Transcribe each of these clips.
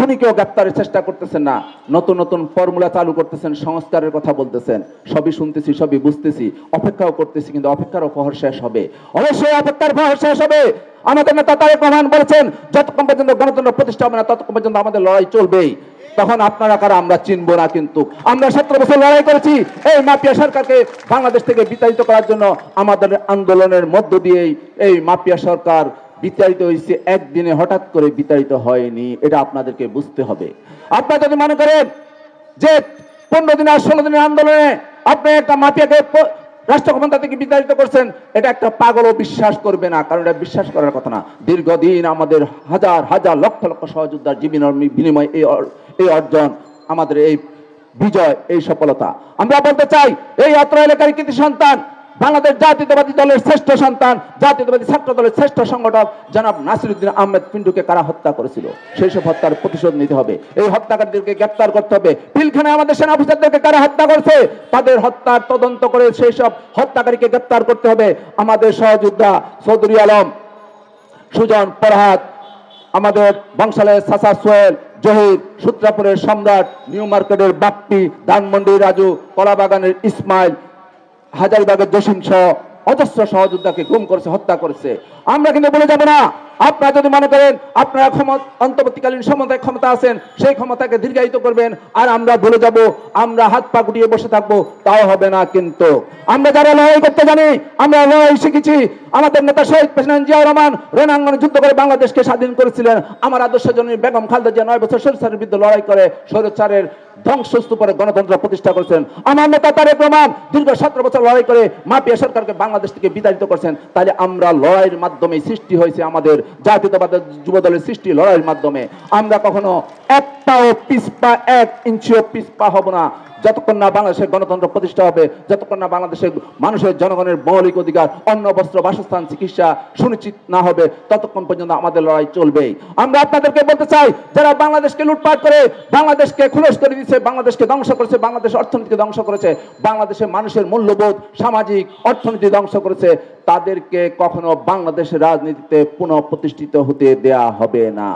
খনিকেও গ্রেপ্তারের চেষ্টা করতেছেন না। নতুন নতুন ফর্মুলা চালু করতেছেন, সংস্কারের কথা বলতেছেন। সবই শুনতেছি, সবই বুঝতেছি। অপেক্ষাও করতেছি, কিন্তু অপেক্ষারও প্রহর শেষ হবে। অবশ্যই অপেক্ষার প্রহর শেষ হবে। আমাদের নেতা তারেক রহমান বলেছেন, যতক্ষণ পর্যন্ত গণতন্ত্র প্রতিষ্ঠা হবে না, ততক্ষণ পর্যন্ত আমাদের লড়াই চলবেই। তখন আপনারা কারা, আমরা চিনবো না কিন্তু। আমরা সতেরো বছর লড়াই করেছি। এই মাফিয়া সরকারকে বাংলাদেশ থেকে বিতাড়িত করার জন্য আমাদের আন্দোলনের মধ্য দিয়েই এই মাফিয়া সরকার বিতাড়িত হয়েছে, একদিনে হঠাৎ করে বিতাড়িত হয়নি, এটা আপনাদেরকে বুঝতে হবে। আপনারা যদি মনে করেন যে পনেরো দিন আর ষোলো দিনের আন্দোলনে আপনি একটা মাফিয়াকে রাষ্ট্র ক্ষমতা থেকে বিতাড়িত করছেন, এটা একটা পাগলও বিশ্বাস করবে না, কারণ এটা বিশ্বাস করার কথা না। দীর্ঘদিন আমাদের হাজার হাজার লক্ষ লক্ষ সহযোদ্ধার জীবনের বিনিময় এই এই অর্জন, আমাদের এই বিজয়, এই সফলতা। আমরা বলতে চাই, এই অত্র এলাকার কৃতি সন্তান বাংলাদেশ জাতীয়তাবাদী দলের শ্রেষ্ঠ সন্তান, জাতীয়তাবাদী ছাত্র দলের শ্রেষ্ঠ সংগঠক জনাব নাসিরুদ্দিন আহমেদ পিন্টুকে কারা হত্যা করেছিল? সেই সব হত্যার প্রতিশোধ নিতে হবে। এই হত্যাকারীদেরকে গ্রেপ্তার করতে হবে। পিলখানায় আমাদের সেনা অফিসারদেরকে কারা হত্যা করছে? তাদের হত্যার তদন্ত করে সেই সব হত্যাকারীকে গ্রেপ্তার করতে হবে। আমাদের সহযোদ্ধা চৌধুরী আলম, সুজন পরহাত আমাদের বংশালের সাসা সোহেল, জহির, সূত্রাপুরের সম্রাট, নিউ মার্কেটের বাপ্পি ধানমন্ডির রাজু, কলাবাগানের ইসমাইল হাজারিবাগের জসিম সহ অজস্র সহযোদ্ধাকে গুম করেছে হত্যা করেছে। আমরা কিন্তু বলে যাব না আপনারা যদি মনে করেন আপনারা ক্ষমতা অন্তর্বর্তীকালীন সমতায় ক্ষমতা আছেন, সেই ক্ষমতাকে দীর্ঘায়িত করবেন, আর আমরা বলে যাব, আমরা হাত পা গুটিয়ে বসে থাকব, তাও হবে না কিন্তু। আমরা যারা লড়াই করতে জানি, আমরা লড়াই শিখেছি। আমাদের নেতা শহীদ প্রেসিডেন্ট জিয়াউর রহমান রণাঙ্গনে যুদ্ধ করে বাংলাদেশকে স্বাধীন করেছিলেন। আমার আদর্শ জননী বেগম খালদা জিয়া নয় বছর সরকারের বিরুদ্ধে লড়াই করে স্বৈরাচারের ধ্বংসস্তূপরে গণতন্ত্র প্রতিষ্ঠা করেছেন। আমার নেতা তারেক রহমান দীর্ঘ সতেরো বছর লড়াই করে মাপিয়া সরকারকে বাংলাদেশ থেকে বিতাড়িত করছেন। তাহলে আমরা লড়াইয়ের মাধ্যমে সৃষ্টি হয়েছে আমাদের জাতীয়তাবাদের যুব দলের সৃষ্টি লড়াইয়ের মাধ্যমে। আমরা কখনো এক পাও পিসপা, এক ইঞ্চিও পিসপা হব না। যতক্ষণ না বাংলাদেশের গণতন্ত্র প্রতিষ্ঠা হবে, যতক্ষণ না বাংলাদেশের মানুষের জনগণের মৌলিক অধিকার, অন্ন, বস্ত্র, বাসস্থান, চিকিৎসা সুনিশ্চিত না হবে, ততক্ষণ পর্যন্ত আমাদের লড়াই চলবেই। আমরা আপনাদেরকে বলতে চাই, যারা বাংলাদেশকে লুটপাট করে, বাংলাদেশকে খুলস করে দিচ্ছে বাংলাদেশকে ধ্বংস করেছে, বাংলাদেশ অর্থনীতিকে ধ্বংস করেছে বাংলাদেশের মানুষের মূল্যবোধ, সামাজিক অর্থনীতি ধ্বংস করেছে তাদেরকে কখনো বাংলাদেশের রাজনীতিতে পুনঃ প্রতিষ্ঠিত হতে দেয়া হবে না।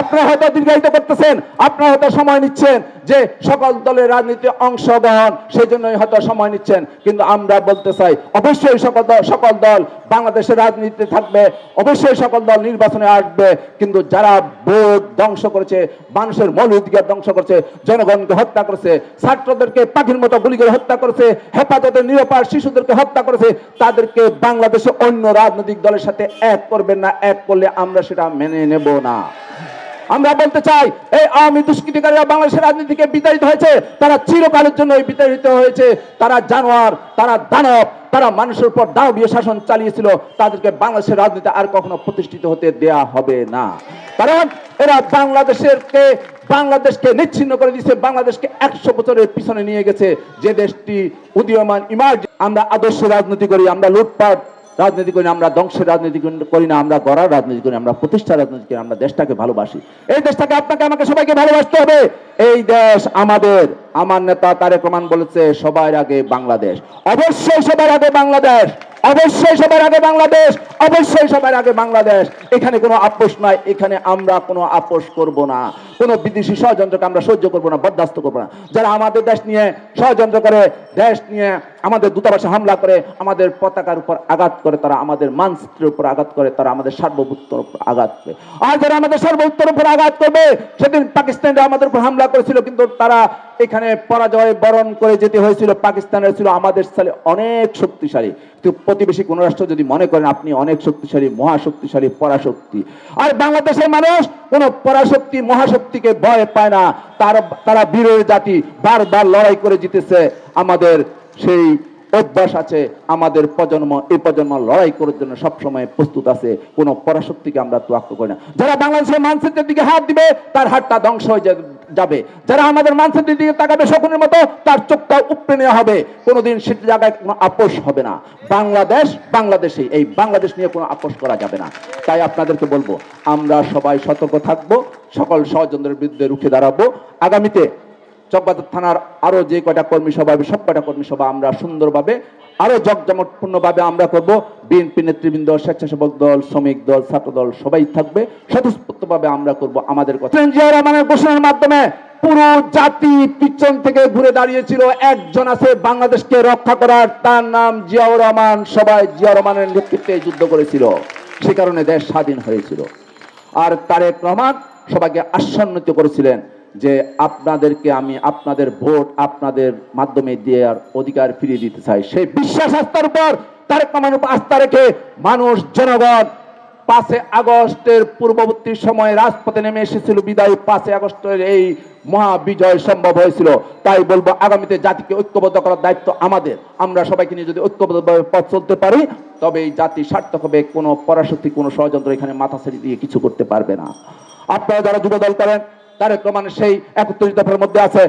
আপনারা হয়তো দীর্ঘায়িত করতেছেন, আপনারা হয়তো সময় নিচ্ছেন যে সকল দলের রাজনীতি অংশগ্রহণ সেই জন্যই হয়তো সময় নিচ্ছেন। কিন্তু আমরা বলতে চাই, অবশ্যই সকল দল সকল দল বাংলাদেশের রাজনীতিতে থাকবে, অবশ্যই সকল দল নির্বাচনে আসবে। কিন্তু যারা ভোট ধ্বংস করেছে, মানুষের মৌলিক অধিকার ধ্বংস করেছে, জনগণকে হত্যা করেছে, ছাত্রদেরকে পাখির মতো গুলি করে হত্যা করেছে, হেফাজতের নিরাপদ শিশুদেরকে হত্যা করেছে, তাদেরকে বাংলাদেশে অন্য রাজনৈতিক দলের সাথে এক করবেন না, এক করলে আমরা সেটা মেনে নেব না। আমরা বলতে চাই, এই আওয়ামী দুষ্কৃতিকারীরা বাংলাদেশের রাজনীতিকে বিতাড়িত হয়েছে, তারা চিরকালের জন্য বিতাড়িত হয়েছে। তারা জানোয়ার, তারা দানব, তারা মানুষের উপর দানবীয় শাসন চালিয়েছিল, তাদেরকে বাংলাদেশের রাজনীতি আর কখনো প্রতিষ্ঠিত হতে দেয়া হবে না। কারণ এরা বাংলাদেশের কে বাংলাদেশকে নিচ্ছিন্ন করে দিয়েছে, বাংলাদেশকে একশো বছরের পিছনে নিয়ে গেছে। যে দেশটি উদীয়মান ইমার্জ আমরা আদর্শ রাজনীতি করি, আমরা লুটপাট রাজনীতি করি না, আমরা ধ্বংসের রাজনীতি করি না আমরা গড়ার রাজনীতি করি আমরা প্রতিষ্ঠা রাজনীতি করি আমরা দেশটাকে ভালোবাসি। এই দেশটাকে আপনাকে আমাকে সবাইকে ভালোবাসতে হবে। এই দেশ আমাদের। আমার নেতা তারেক রহমান বলেছে সবার আগে বাংলাদেশ। অবশ্যই সবার আগে বাংলাদেশ। অবশ্যই সবার আগে বাংলাদেশ, অবশ্যই সবার আগে বাংলাদেশ। এখানে কোনো আপোষ নাই, এখানে আমরা কোনো আপোষ করব না। কোনো বিদেশি ষড়যন্ত্রকে আমরা সহ্য করব না, বরদাস্ত করব না। যারা আমাদের দেশ নিয়ে ষড়যন্ত্র করে, দেশ নিয়ে আমাদের দূতাবাসে হামলা করে, আমাদের পতাকার উপর আঘাত করে, তারা আমাদের মানচিত্রের উপর আঘাত করে, তারা আমাদের সার্বভৌমত্বের উপর আঘাত করে। আর যারা আমাদের সার্বভৌমত্বের উপর আঘাত করবে, সেদিন পাকিস্তানরা আমাদের উপর হামলা করেছিল, কিন্তু তারা এখানে পরাজয় বরণ করে যেতে হয়েছিল, পাকিস্তানের ছিল আমাদের সালে অনেক শক্তিশালী। কিন্তু প্রতিবেশী কোন রাষ্ট্র যদি মনে করেন আপনি অনেক শক্তিশালী, মহাশক্তিশালী, পরাশক্তি। আর বাংলাদেশের মানুষ কোন পরাশক্তি, মহাশক্তিকে ভয় পায় না। তার, তারা বীরের জাতি বারবার লড়াই করে জিতেছে। আমাদের সেই অভ্যাস আছে, আমাদের প্রজন্ম, এই প্রজন্ম লড়াই করার জন্য সবসময় প্রস্তুত আছে। কোন পরাশক্তিকে আমরা তোয়াক্ক করি না। যারা বাংলাদেশের মানচিত্রের দিকে হাত দিবে, তার হাতটা ধ্বংস হয়ে যা- যাবে। যারা আমাদের মানচিত্রের দিকে তাকাবে শকুনের মতো, তার চোখটা উপড়ে নেওয়া হবে। কোনোদিন সেটা জায়গায় কোনো আপোষ হবে না। বাংলাদেশ বাংলাদেশে এই বাংলাদেশ নিয়ে কোনো আপোষ করা যাবে না। তাই আপনাদেরকে বলব, আমরা সবাই সতর্ক থাকব, সকল ষড়যন্ত্রের বিরুদ্ধে রুখে দাঁড়াবো। আগামীতে চকবাজার থানার আরও যে কয়টা কর্মী সভা সব কয়টা কর্মী সভা আমরা সুন্দরভাবে, আরও জকজমটপূর্ণ ভাবে আমরা করব। বিএনপি নেতৃবৃন্দ, স্বেচ্ছাসেবক দল, শ্রমিক দল, ছাত্র দল, সবাই থাকবে। স্বতঃস্ফূর্ত ভাবে আমরা করব আমাদের কথা। রহমানের ঘোষণার মাধ্যমে পুরো জাতি পিছন থেকে ঘুরে দাঁড়িয়েছিল। একজন আছে বাংলাদেশকে রক্ষা করার, তার নাম জিয়াউর রহমান। সবাই জিয়া রহমানের নেতৃত্বে যুদ্ধ করেছিল। সে কারণে দেশ স্বাধীন হয়েছিল। আর তারেক রহমান সবাইকে আশ্বান্বিত করেছিলেন যে আপনাদেরকে আমি আপনাদের ভোট আপনাদের মাধ্যমে দেওয়ার অধিকার ফিরিয়ে দিতে চাই। সেই বিশ্বাস আস্থার উপর তারেক রহমানের উপর আস্থা রেখে মানুষ, জনগণ পাঁচে আগস্টের পূর্ববর্তী সময়ে রাজপথে নেমে এসেছিল। বিদায় পাঁচে আগস্টের এই মহা বিজয় সম্ভব হয়েছিল। তাই বলব, আগামীতে জাতিকে ঐক্যবদ্ধ করার দায়িত্ব আমাদের। আমরা সবাইকে নিয়ে যদি ঐক্যবদ্ধভাবে পথ চলতে পারি তবে এই জাতি সার্থক হবে। কোনো পরাশক্তি, কোনো ষড়যন্ত্র এখানে মাথা ছেড়ে দিয়ে কিছু করতে পারবে না। আপনারা যারা যুব দল করেন তারেক রহমানের সেই একত্রিশ দফার মধ্যে আছে।